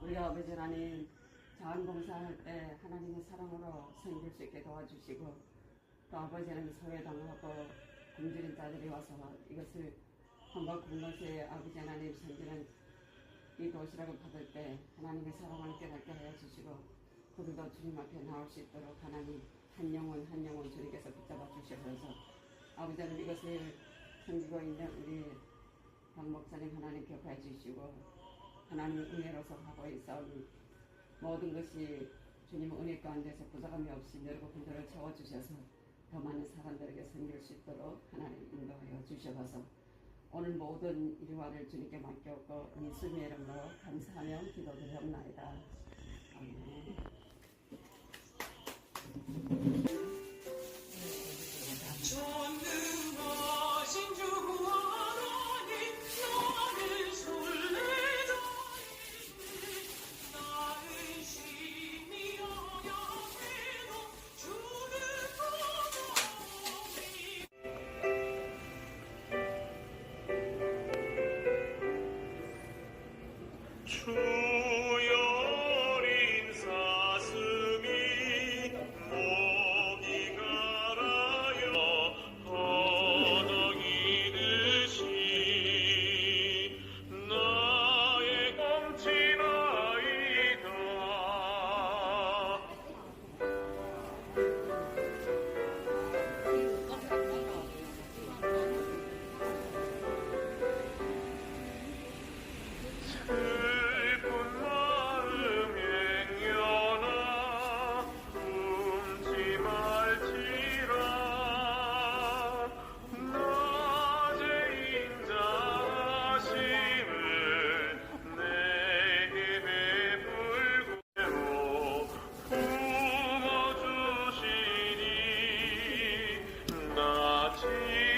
우리 아버지 하나님 자원봉사할 때 하나님의 사랑으로 섬길 수 있게 도와주시고 또 아버지 하나님 소외당하고 굶주린 자들이 와서 이것을 한번 군것에 아버지 하나님 섬기는 이 도시락을 받을 때 하나님의 사랑을 깨닫게 하여 주시고 그들도 주님 앞에 나올 수 있도록 하나님 한 영혼 한 영혼 주님께서 붙잡아 주셔서 아버지 하나님 이것을 섬기고 있는 우리 박 목사님 하나님 격하해 주시고 하나님 은혜로서 하고 있사오니 모든 것이 주님 은혜 가운데서 부족함이 없이 여러분 분들을 채워주셔서 더 많은 사람들에게 섬길 수 있도록 하나님 인도하여 주셔서 오늘 모든 일과를 주님께 맡겼고 예수님의 이름으로 감사하며 기도드렸나이다. 아멘. 주 Jesus.